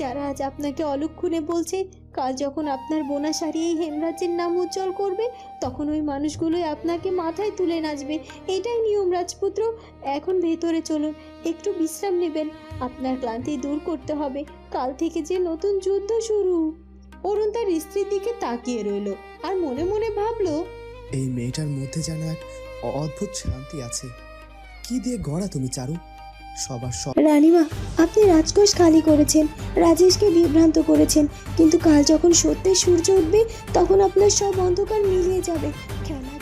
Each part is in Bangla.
যারা আজ আপনাকে অলক্ষণে বলছে, কাল যখন আপনার বোনা শাড়ি এই হেমরাজ্যের নাম উজ্জ্বল করবে, তখন ওই মানুষগুলোই আপনাকে মাথায় তুলে নাচবে। এটাই নিয়ম রাজপুত্র। এখন ভেতরে চলুন, একটু বিশ্রাম নেবেন। আপনার ক্লান্তি দূর করতে হবে। কাল থেকে যে নতুন যুদ্ধ শুরু। অরুণ তার স্ত্রীর দিকে তাকিয়ে রইল আর মনে মনে ভাবলো, এই মেয়েটার মধ্যে যেন এক অদ্ভুত শান্তি আছে। কি দিয়ে গড়া তুমি, চারু? সবার সব রানীমা আপনি রাজকোষ খালি করেছেন রাজেশকে বিভ্রান্ত করেছেন কিন্তু কাল যখন সত্যি সূর্য উঠবে তখন আপনার সব অন্ধকার মিলিয়ে যাবে। খেলা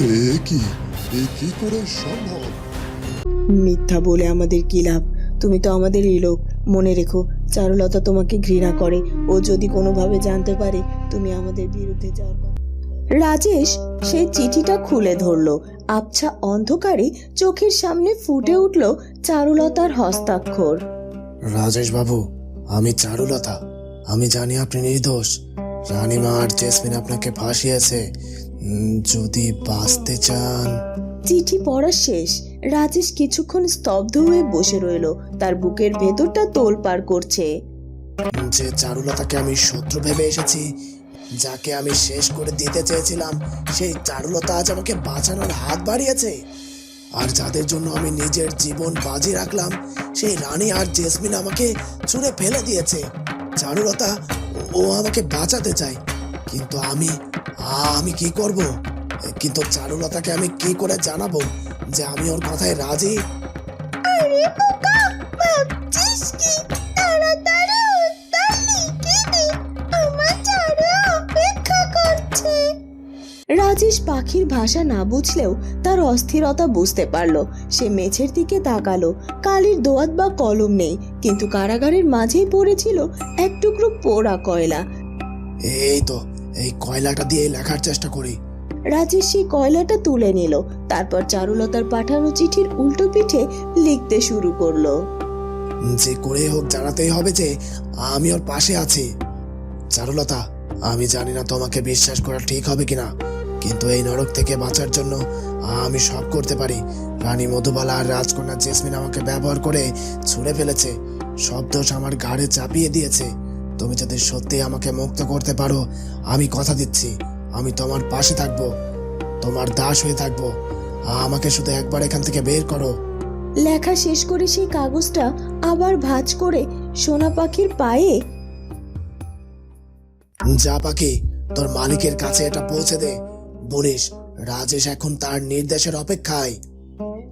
এ কি? এ কি করে সম্ভব? মিথ্যা বলে আমাদের কি লাভ? তুমি তো আমাদের লোক। মনে রেখো চারুলতা তোমাকে ঘৃণা করে। ও যদি কোনোভাবে জানতে পারে তুমি আমাদের বিরুদ্ধে যাওয়ার কথা। রাজেশ সেই চিঠিটা খুলে ধরলো। আবছা অন্ধকারে চোখের সামনে ফুটে উঠল চারুলতার হস্তাক্ষর। রাজেশ বাবু আমি চারুলতা। আমি জানি আপনি নির্দোষ। রানীমা আর জেসমিন আপনাকে ফাঁসিয়েছে। যদি বাঁচতে চান। চিঠি পড়া শেষ। রাজেশ কিছুক্ষণ স্তব্ধ হয়ে বসে রইল। তার বুকের ভেতরটা তোলপাড় করছে। যে চারুলতাকে আমি শত্রু ভেবে এসেছি যাকে আমি শেষ করে দিতে চেয়েছিলাম, সেই চারুলতা আজ আমাকে বাঁচানোর হাত বাড়িয়েছে। আর যাদের জন্য আমি নিজের জীবন বাজি রাখলাম, সেই রানী আর জেসমিন আমাকে ছুঁড়ে ফেলে দিয়েছে। চারুলতা, ও- আমাকে বাঁচাতে চায়, কিন্তু আমি আমি কি করব? কিন্তু চারুলতাকে আমি কি করে জানাব যে আমি ওর কথায় রাজি? রাজেশ পাখির ভাষা না বুঝলেও তার অস্থিরতা বুঝতে পারল। সে মেঝের দিকে তাকালো। কালির দোয়াত বা কলম নেই কিন্তু কারাগারের মাঝেই পড়েছিল এক টুকরো পোড়া কয়লা। এই তো এই কয়লাটা দিয়ে লেখার চেষ্টা করি। রাজেশ সেই কয়লাটা তুলে নিল তারপর চারুলতার পাঠানো চিঠির উল্টো পিঠে লিখতে শুরু করল। যে করে হোক জানাতেই হবে যে আমি ওর পাশে আছি। চারুলতা আমি জানি না তোমাকে বিশ্বাস করা ঠিক হবে কিনা। কিন্তু এই নরক থেকে বাঁচার জন্য আমি সব করতে পারি। রানী মধুবালা আর রাজকন্যা জেসমিন আমাকে ব্যবহার করে ছুঁড়ে ফেলেছে। সব দোষ আমার ঘাড়ে চাপিয়ে দিয়েছে। তুমি যদি সত্যি আমাকে মুক্ত করতে পারো আমি কথা দিচ্ছি। আমি তোমার পাশে থাকব তোমার দাস হয়ে থাকব। আমাকে শুধু একবার এখান থেকে বের করো। লেখা শেষ করে সেই কাগজটা আবার ভাঁজ করে সোনা পাখির পায়ে। যা পাখি তোর মালিকের কাছে এটা পৌঁছে দে। বলিস রাজেশ এখন তার নির্দেশের অপেক্ষায়।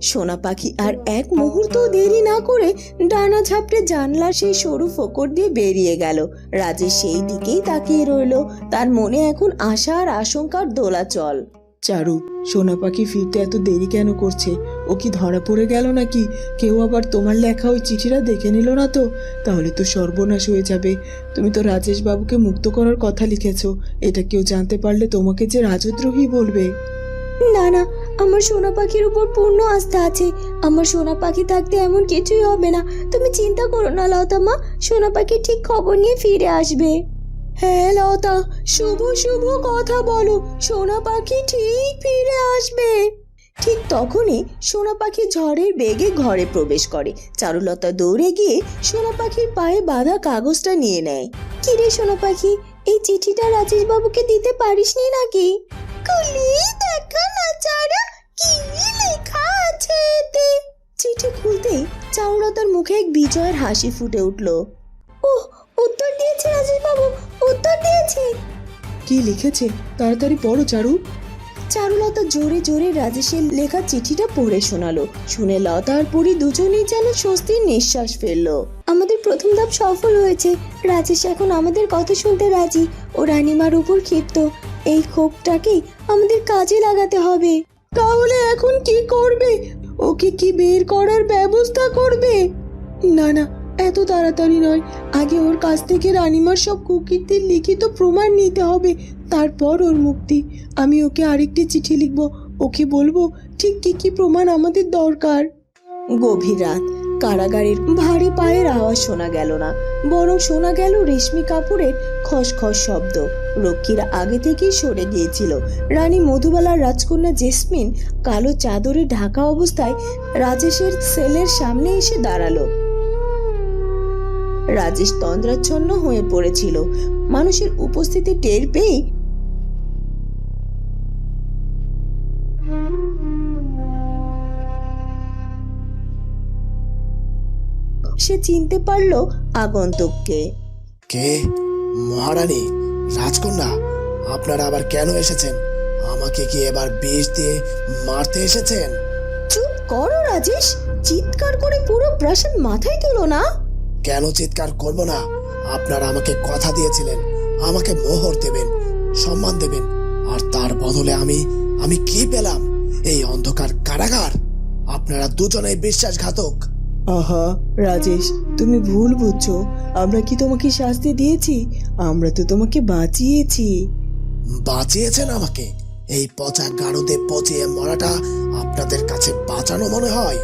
সোনা পাখি আর এক মুহূর্ত দেরি না করে ডানা ঝাপটে জানলা সেই সরু ফোকর দিয়ে বেরিয়ে গেল। রাজেশ সেই দিকেই তাকিয়ে রইল। তার মনে এখন আশা আর আশঙ্কার দোলাচল। চারু সোনা পাখি ফিরতে এত দেরি কেন করছে? ও কি ধরা পড়ে গেল নাকি? কেউ আবার তোমার লেখা ওই চিঠিটা দেখে নিল না তো? তাহলে তো সর্বনাশ হয়ে যাবে। তুমি তো রাজেশ বাবুকে মুক্ত করার কথা লিখেছ। এটা কেউ জানতে পারলে তোমাকে যে রাজদ্রোহী বলবে। না না আমার সোনা পাখির উপর পূর্ণ আস্থা আছে। আমার সোনা পাখি থাকতে এমন কিছুই হবে না। তুমি চিন্তা করো না লতা মা। সোনা পাখি ঠিক খবর নিয়ে ফিরে আসবে। হ্যাঁ লতা শুভ শুভ কথা বলো। সোনা পাখি ঠিক ফিরে আসবে। ঠিক তখনই সোনা পাখি ঝড়ের বেগে ঘরে প্রবেশ করে। চারুলতা দৌড়ে গিয়ে সোনা পাখির পায়ে বাঁধা কাগজটা নিয়ে নেয়। কি রে সোনা পাখি, এই চিঠিটা রাজেশ বাবুকে দিতে পারিসনি নাকি? কুলি, দেখা না চারা কি লেখা আছে এতে? চিঠি খুলতেই চারুলতার মুখে এক বিজয়ের হাসি ফুটে উঠল। ও উত্তর দিয়েছে রাজেশ বাবু উত্তর দিয়েছে। কি লিখেছে? তাড়াতাড়ি পড়ো, চারু। চারুলতা জোরে জোরে রাজেশের লেখা চিঠিটা পড়ে শোনালো। শুনে লতা আর পুরী দুজনেই যেন স্বস্তির নিঃশ্বাস ফেলল। আমাদের প্রথম ধাপ সফল হয়েছে। রাজেশ এখন আমাদের কথা শুনতে রাজি। ও রানিমার উপর ক্ষিপ্ত। এই ক্ষোভটাকেই আমাদের কাজে লাগাতে হবে। তাহলে এখন কি করবে? ওকে কি বের করার ব্যবস্থা করবে? না না এত তাড়াতাড়ি নয়। আগে ওর কাছ থেকে রানিমার সব কুকিরদের লিখিত প্রমাণ নিতে হবে, তারপর ওর মুক্তি। আমি ওকে আরেকটি চিঠি লিখব। ওকে বলব, ঠিক কি কি প্রমাণ আমাদের দরকার? গভীর রাত। কারাগারের ভারী পায়ের আওয়াজ শোনা গেল না, বরং শোনা গেল রেশমি কাপড়ের খসখস শব্দ। রক্ষীরা আগে থেকেই সরে গিয়েছিল। রানী মধুবালার রাজকন্যা জেসমিন কালো চাদরে ঢাকা অবস্থায় রাজেশের সেলের সামনে এসে দাঁড়াল। রাজেশ তন্দ্রাচ্ছন্ন হয়ে পড়েছিল। মানুষের উপস্থিতি টের পেয়ে সে চিনতে পারল আগন্তুককে। কে? মহারানী রাজকন্যা আপনারা আবার কেন এসেছেন? আমাকে কি এবার বিষ দিয়ে মারতে এসেছেন? চুপ করো রাজেশ চিৎকার করে পুরো প্রাসাদ মাথায় তুলো না। কেন চিৎকার করব না? আপনারা আমাকে কথা দিয়েছিলেন আমাকে মোহর দেবেন সম্মান দেবেন আর তার বদলে আমি আমি কি পেলাম? এই অন্ধকার কারাগার? আপনারা দুজনেই বিশ্বাসঘাতক। আহা রাজেশ তুমি ভুল বুঝছ। আমরা কি তোমাকে শাস্তি দিয়েছি? আমরা তো তোমাকে বাঁচিয়েছি। বাঁচিয়েছেন আমাকে। এই পচা গাড়োতে পচিয়ে মরাটা আপনাদের কাছে বাঁচানো মনে হয়।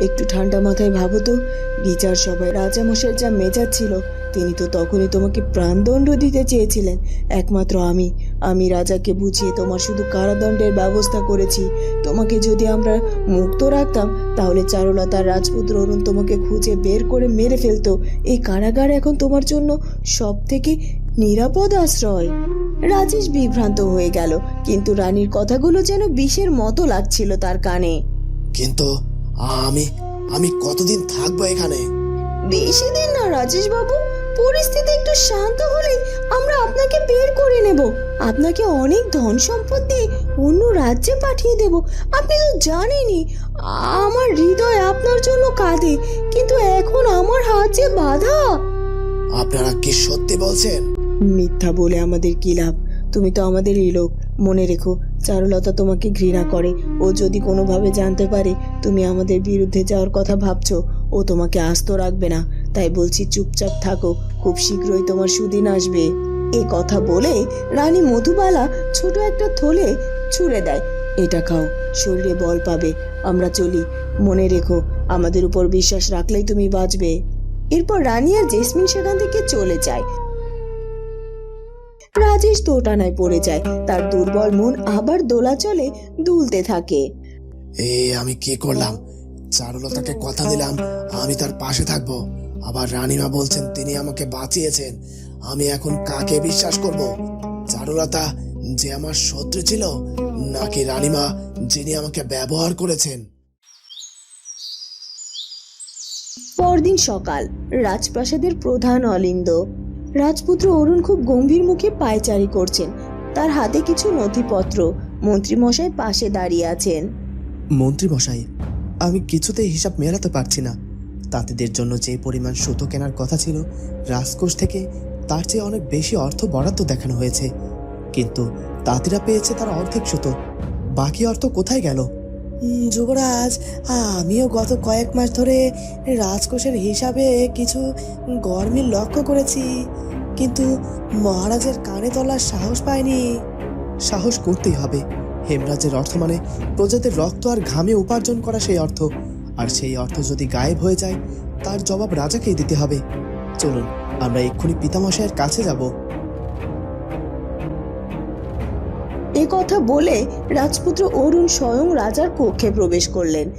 একটু ঠান্ডা মাথায় ভাবো তো। বিচার সভায় রাজামশাইয়ের যা মেজাজ ছিল, তিনি তো তখনই তোমাকে প্রাণদণ্ড দিতে চেয়েছিলেন। একমাত্র আমি আমি রাজাকে বুঝিয়ে তোমার শুধু কারাদণ্ডের ব্যবস্থা করেছি। তোমাকে যদি আমরা মুক্ত রাখতাম, তাহলে চারুলতার রাজপুত্র অরুণ তোমাকে খুঁজে বের করে মেরে ফেলতো। এই কারাগার এখন তোমার জন্য সব থেকে নিরাপদ আশ্রয়। রাজেশ বিভ্রান্ত হয়ে গেল, কিন্তু রানীর কথাগুলো যেন বিষের মতো লাগছিল তার কানে। কিন্তু আমি আমি কতদিন থাকব এখানে? বেশি দিন না রাজেশ বাবু পরিস্থিতি একটু শান্ত হলে আমরা আপনাকে বের করে নেব। আপনাকে অনেক ধন সম্পত্তি অন্য রাজ্যে পাঠিয়ে দেব। আপনি তো জানেনই আমার হৃদয় আপনার জন্য কাঁদে কিন্তু এখন আমার হাত যে বাধা। আপনারা কি সত্যি বলছেন? মিথ্যা বলে আমাদের কি লাভ? তুমি তো আমাদেরই লোক মনে রেখো। চারুলতা তোমাকে ঘৃণা করে। ও যদি কোনোভাবে জানতে পারে তুমি আমাদের বিরুদ্ধে যাওয়ার কথা ভাবছ, ও তোমাকে আস্ত রাখবে না। তাই বলছি চুপচাপ থাকো, খুব শীঘ্রই তোমার সুদিন আসবে। এ কথা বলে রানী মধুবালা ছোট একটা থলে ছুঁড়ে দেয়। এটা খাও, শরীরে বল পাবে, আমরা চলি। মনে রেখো, আমাদের উপর বিশ্বাস রাখলেই তুমি বাঁচবে। এরপর রানী আর জেসমিন সেখান থেকে চলে যায়। রাজেশ দোটানায় পড়ে যায়। তার দুর্বল মন আবার দোলাচলে দুলতে থাকে। এ আমি কি করলাম? চারুলতাকে কথা দিলাম আমি তার পাশে থাকব। আবার রানীমা বলছেন তিনি আমাকে বাঁচিয়েছেন। আমি এখন কাকে বিশ্বাস করব? চারুলতা যে আমার শত্রু ছিল নাকি রানীমা যিনি আমাকে ব্যবহার করেছেন? পরদিন সকাল রাজপ্রাসাদের প্রধান অলিন্দ রাজপুত্র অরুণ খুব গম্ভীর মুখে পায়চারি করছেন। তার হাতে কিছু নথিপত্র। মন্ত্রীমশাই পাশে দাঁড়িয়ে আছেন। মন্ত্রী মশাই আমি কিছুতেই হিসাব মেলাতে পারছি না। তাঁতিদের জন্য যে পরিমাণ সুতো কেনার কথা ছিল, রাজকোষ থেকে তার চেয়ে অনেক বেশি অর্থ বরাদ্দ দেখানো হয়েছে। কিন্তু তাঁতিরা পেয়েছে তার অর্ধেক সুতো। বাকি অর্থ কোথায় গেল? যুবরাজ, আমিও গত কয়েক মাস ধরে রাজকোষের হিসাবে কিছু গরমিল লক্ষ্য করেছি, কিন্তু মহারাজের কানে তোলার সাহস পায়নি সাহস করতেই হবে। হেমরাজের অর্থ মানে প্রজাদের রক্ত আর ঘামে উপার্জন করা সেই অর্থ। আর সেই অর্থ যদি গায়েব হয়ে যায়, তার জবাব রাজাকেই দিতে হবে। চলুন, আমরা এক্ষুনি পিতামশাইয়ের কাছে যাব। কথা বলে রাজপুত্র অরুণ স্বয়ং রাজার কক্ষে প্রবেশ করলেন।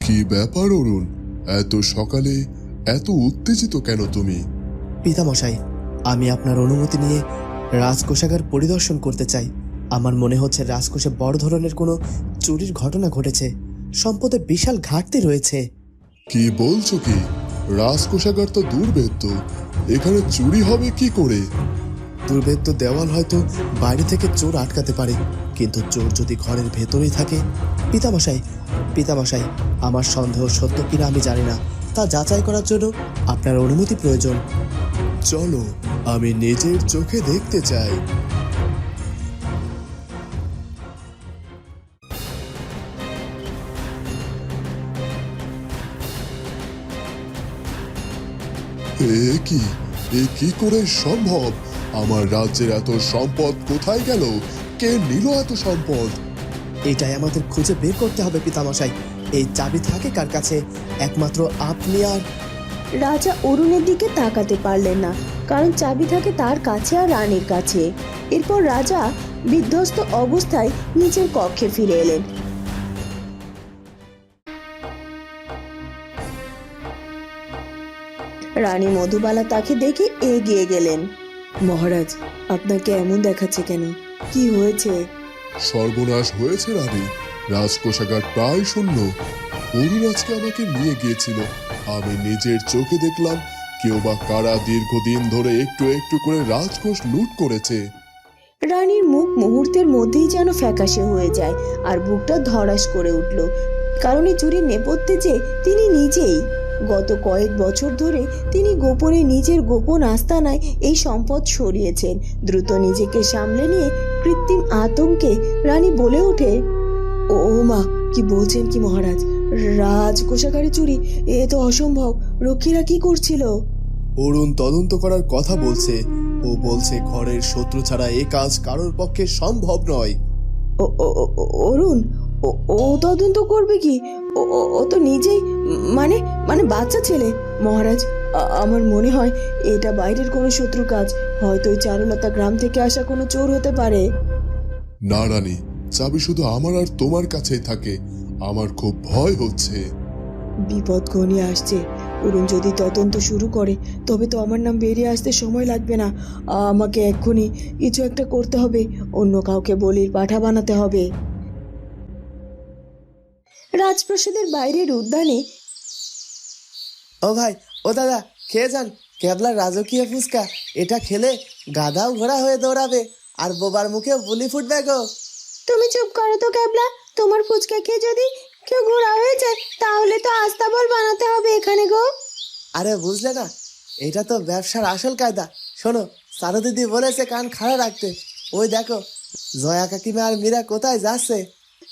কি ব্যাপার অরুণ? এত সকালে এত উত্তেজিত কেন তুমি? পিতামশাই আমি আপনার অনুমতি নিয়ে রাজকোষাগার পরিদর্শন করতে চাই। আমার মনে হচ্ছে রাজকোষে বড় ধরনের কোনো চুরির ঘটনা ঘটেছে। সম্পদে বিশাল ঘাটতি রয়েছে। কি বলছো কি? রাজকোষাগার তো দুর্ভেদ্য। এখানে চুরি হবে কি করে? দুর্ভেদ্য দেওয়াল হয়তো বাইরে থেকে চোর আটকাতে পারে, কিন্তু চোর যদি ঘরের ভেতরেই থাকে, পিতামশাই পিতামশাই, আমার সন্দেহ সত্য কিনা আমি জানি না। তা যাচাই করার জন্য আপনার অনুমতি প্রয়োজন। চলো, আমি নিজের চোখে দেখতে চাই। এ কি? এ কি করে সম্ভব? আমার রাজ্যের এত সম্পদ কোথায় গেল? কে নিল এত সম্পদ? এটাই আমাদের খুঁজে বের করতে হবে পিতামশাই। এই চাবি থাকে কার কাছে? একমাত্র আপনি আর রাজা অরুণের দিকে তাকাতে পারলেন না কারণ চাবি থাকে তার কাছে আর রানীর কাছে। এরপর রাজা বিধ্বস্ত অবস্থায় নিজের কক্ষে ফিরে এলেন। রানী মধুবালা তাকে দেখে এগিয়ে গেলেন। মহারাজ আপনাকে এমন দেখাচ্ছে কেন? কি হয়েছে? সর্বনাশ হয়েছে রানী। রাজকোষাগার প্রায় শূন্য। অরুণ আজকে আমাকে নিয়ে গিয়েছিল। আমি নিজের চোখে দেখলাম কেউ বা কারা দীর্ঘদিন ধরে একটু একটু করে রাজকোষ লুট করেছে। রানীর মুখ মুহূর্তের মধ্যেই যেন ফ্যাকাশে হয়ে যায় আর বুকটা ধরাস করে উঠল। কারণ এই চুরির নেপথ্যে যে তিনি নিজেই। গত কয়েক বছর ধরে তিনি গোপনে নিজের গোপন আস্তানায় এই সম্পদ সরিয়েছেন। দ্রুত নিজেকে সামলে নিয়ে কৃত্রিম আতঙ্কে রানী বলে ওঠে ও মা কি বলছেন কি মহারাজ? রাজ কোষাগারে চুরি এ তো অসম্ভব। রক্ষীরা কি করছিল? অরুণ তদন্ত করার কথা বলছে। ও বলছে ঘরের শত্রু ছাড়া এ কাজ কারোর পক্ষে সম্ভব নয়। ও ও- ও- ও- অরুণ ও তদন্ত করবে কি? ও ও- ও তো নিজেই মানে মানে বাচ্চা ছেলে। মহারাজ আমার মনে হয় এটা বাইরের কোনো শত্রু কাজ। হয়তো ওই চারুলতা গ্রাম থেকে আসা কোনো চোর হতে পারে। না রানী চাবি শুধু আমার আর তোমার কাছেই থাকে। আমার খুব ভয় হচ্ছে। বিপদ ঘনিয়ে আসছে। অরুণ যদি তদন্ত শুরু করে তবে তো আমার নাম বেরিয়ে আসতে সময় লাগবে না। আমাকে এক্ষুনি কিছু একটা করতে হবে। অন্য কাউকে বলির পাঠা বানাতে হবে। রাজপ্রাসাদের বাইরের উদ্যানে ও ভাই ও দাদা খেয়ে যান। কেবলার রাজকীয় ফুচকা। এটা খেলে গাদাও ঘোড়া হয়ে দৌড়াবে আর বোবার মুখে বুলি ফুটবে গো। তুমি চুপ করো তো ক্যাবলা তোমার ফুচকা খেয়ে যদি কেউ ঘোরা হয়ে যায় তাহলে তো আস্তাবল বানাতে হবে এখানে গো। আরে বুঝলে না? এটা তো ব্যবসার আসল কায়দা। শোনো সারু দিদি বলেছে কান খাড়া রাখতে। ওই দেখো জয়া কাকিমা আর মীরা কোথায় যাচ্ছে?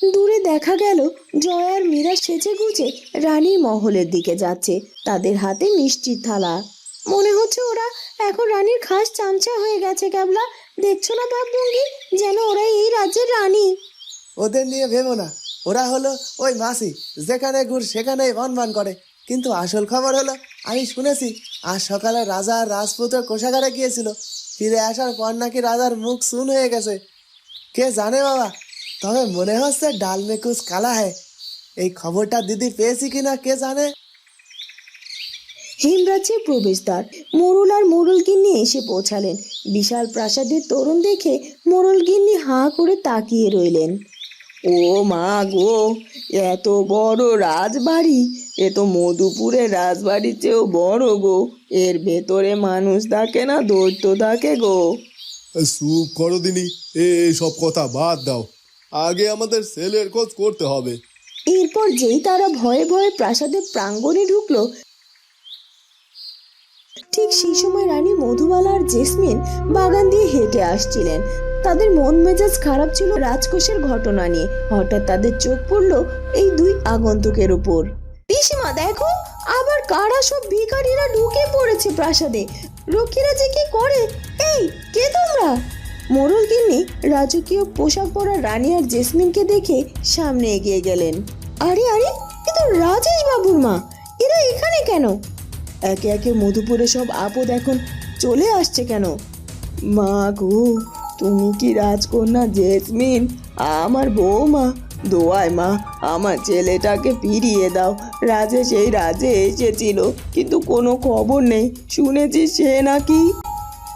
দূরে দেখা গেল জয় আর মীরা সেজে গুজে রানীর মহলের দিকে যাচ্ছে, তাদের হাতে মিষ্টির থালা। মনে হচ্ছে ওরা এখন রানীর খাস চামচা হয়ে গেছে, ক্যাবলা। দেখছ না ভাবভঙ্গি যেন ওরা এই রাজ্যের রানী। ওদের নিয়ে ভেবো না। ওরা হলো ওই মাসি, যেখানে ঘুর সেখানে ভন করে। কিন্তু আসল খবর হলো, আমি শুনেছি, আজ সকালে রাজা আর রাজপুত কোষাগারে গিয়েছিল। ফিরে আসার পর নাকি রাজার মুখ শুন হয়ে গেছে। কে জানে বাবা তবে মনে হচ্ছে ডাল মে কুছ কালা হ্যায় এই খবরটা দিদি পেয়েছি কিনা কে জানে? হেমরাজ্যের প্রবেশদ্বার মোরল আর মোরলগিন্নি এসে পৌঁছালেন। বিশাল প্রাসাদের তরুণ দেখে মোরলগিন্নি হাঁ করে তাকিয়ে রইলেন। ও মা গো এত বড় রাজবাড়ি এ তো মধুপুরের রাজবাড়ির চেয়েও বড় গো। এর ভেতরে মানুষ থাকে না দৈত্য থাকে গো। চুপ করো দিনি এই সব কথা বাদ দাও। আগে আমাদের সেলের খোঁজ করতে হবে। এরপর যেই তারা ভয়ে ভয়ে প্রাসাদের প্রাঙ্গণে ঢুকলো, ঠিক সেই সময় রানী মধুবালা আর জেসমিন বাগান দিয়ে হেঁটে আসছিলেন। তাদের মন মেজাজ খারাপ ছিল রাজকোষের ঘটনা নিয়ে। হঠাৎ তাদের চোখ পড়ল এই দুই আগন্তুকের উপর। পিসিমা, দেখো, আবার কারা সব ভিখারিরা ঢুকে পড়েছে প্রাসাদে? রক্ষীরা যে কি করে? এই, কে তোমরা? মোরল গিন্নি রাজকীয় পোশাক পরা রানী আর জেসমিনকে দেখে সামনে এগিয়ে গেলেন। আরে আরে, এ তো রাজেশ বাবুর মা। এরা এখানে কেন? একে একে মধুপুরে সব আপদ এখন চলে আসছে কেন? মা গো, তুমি কি রাজকন্যা জেসমিন? আমার বৌমা দোয়ায় মা, আমার ছেলেটাকে ফিরিয়ে দাও। রাজে সেই রাজে এসেছিল, কিন্তু কোনো খবর নেই। শুনেছি সে নাকি?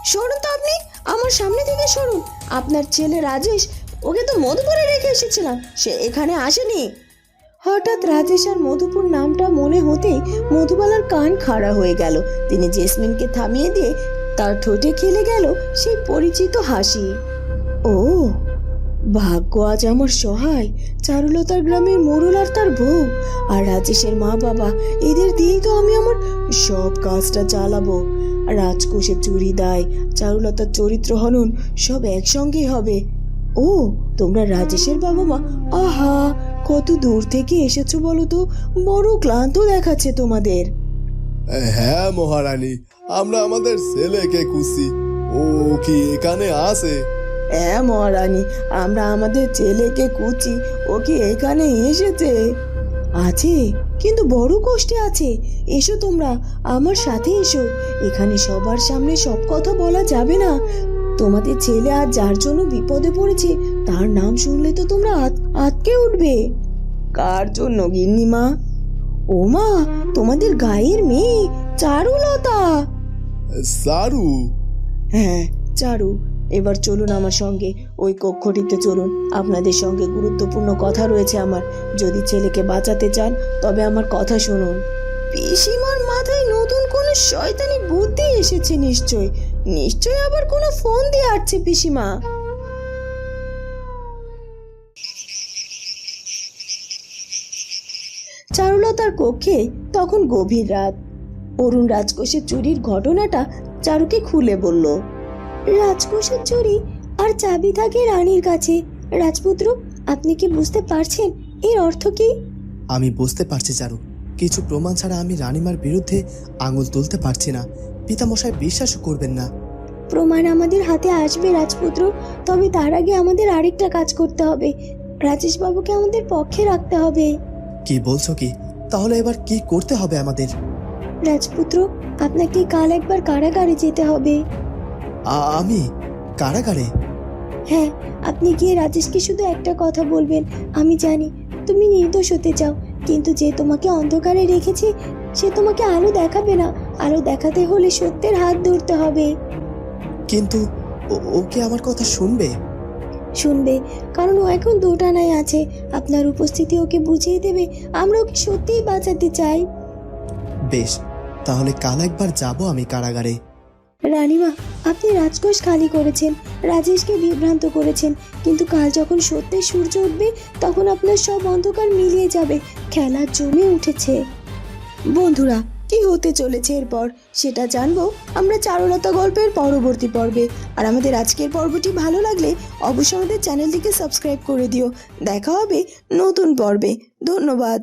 সরুন তো আপনি আমার সামনে থেকে সরুন। আপনার ছেলে রাজেশ, ওকে তো মধুপুরে রেখে এসেছিলাম। সে এখানে আসেনি। হঠাৎ রাজেশ আর মধুপুর নামটা মনে হতেই মধুবালার কান খাড়া হয়ে গেল। তিনি জেসমিনকে থামিয়ে দিয়ে তার ঠোঁটে খেলে গেল সেই পরিচিত হাসি। ও, ভাগ্য আজ আমার সহায়। চারুলতার গ্রামের মোরল আর তার বউ। আর রাজেশের মা বাবা, এদের দিয়েই তো আমি আমার সব কাজটা চালাবো। রাজকোষে চুরি দায় চারুলতার চরিত্র হনন সব একসঙ্গেই হবে। ও তোমরা রাজেশের বাবা মা আহা কত দূর থেকে এসেছ বলো তো? বড় ক্লান্ত দেখাচ্ছে তোমাদের। হ্যাঁ মহারানী আমরা আমাদের ছেলেকে খুঁজছি। ও কি এখানে আছে? হ্যাঁ মহারানী আমরা আমাদের ছেলেকে কুচি ও কি এখানে এসেছে? আছে কিন্তু বড় কষ্টে আছে। এসো তোমরা আমার সাথে এসো। এখানে সবার সামনে সব কথা বলা যাবে না। তোমাদের ছেলে আর যার জন্য বিপদে পড়েছে তার নাম শুনলে তো তোমরা আত- আতকে উঠবে। কার জন্য গিন্নিমা? ও মা তোমাদের গায়ের মেয়ে চারুলতা। চারু হ্যাঁ চারু। এবার চলুন আমার সঙ্গে, ওই কক্ষটিতে চলুন। আপনাদের সঙ্গে গুরুত্বপূর্ণ কথা রয়েছে আমার। যদি ছেলেকে বাঁচাতে চান, তবে আমার কথা শুনুন। পিসিমার মাথায় নতুন কোনো শয়তানি বুদ্ধি এসেছে নিশ্চয়। নিশ্চয় আবার কোনো ফোন দিয়ে আসছে পিসিমা। চারুলতার কক্ষে তখন গভীর রাত। অরুণ রাজকোষের চুরির ঘটনাটা চারুকে খুলে বলল রাজকোষের চুরি আর চাবি থাকে রানীর কাছে। রাজপুত্র আপনি কি বুঝতে পারছেন এর অর্থ কি? আমি বুঝতে পারছি চারু কিছু প্রমাণ ছাড়া আমি রানিমার বিরুদ্ধে আঙুল তুলতে পারছি না। পিতামশাই বিশ্বাসও করবেন না। প্রমাণ আমাদের হাতে আসবে রাজপুত্র। তবে তার আগে আমাদের আরেকটা কাজ করতে হবে। রাজেশ বাবুকে আমাদের পক্ষে রাখতে হবে। কি বলছো কি? তাহলে এবার কি করতে হবে আমাদের? রাজপুত্র আপনাকে কাল একবার কারাগারে যেতে হবে। আমি? কারাগারে? হ্যাঁ আপনি গিয়ে রাজেশকে শুধু একটা কথা বলবেন। আমি জানি তুমি নির্দোষ হতে চাও কিন্তু যে তোমাকে অন্ধকারে রেখেছে সে তোমাকে আলো দেখাবে না। আলো দেখাতে হলে সত্যের হাত ধরতে হবে। কিন্তু ও- ও আমার কথা শুনবে? শুনবে কারণ ও এখন দোটানায় আছে। আপনার উপস্থিতি ওকে বুঝিয়ে দেবে আমরা ওকে সত্যিই বাঁচাতে চাই। বেশ তাহলে কাল একবার যাব আমি কারাগারে। রানীমা, আপনি রাজকোষ খালি করেছেন, রাজেশকে বিভ্রান্ত করেছেন, কিন্তু কাল যখন সত্যের সূর্য উঠবে, তখন আপনার সব অন্ধকার মিলিয়ে যাবে, খেলা জমে উঠেছে। বন্ধুরা, কি হতে চলেছে এরপর? সেটা জানব আমরা চারুলতা গল্পের পরবর্তী পর্বে। আর আমাদের আজকের পর্বটি ভালো লাগলে অবশ্যই আমাদের চ্যানেলটিকে সাবস্ক্রাইব করে দিও। দেখা হবে নতুন পর্বে। ধন্যবাদ।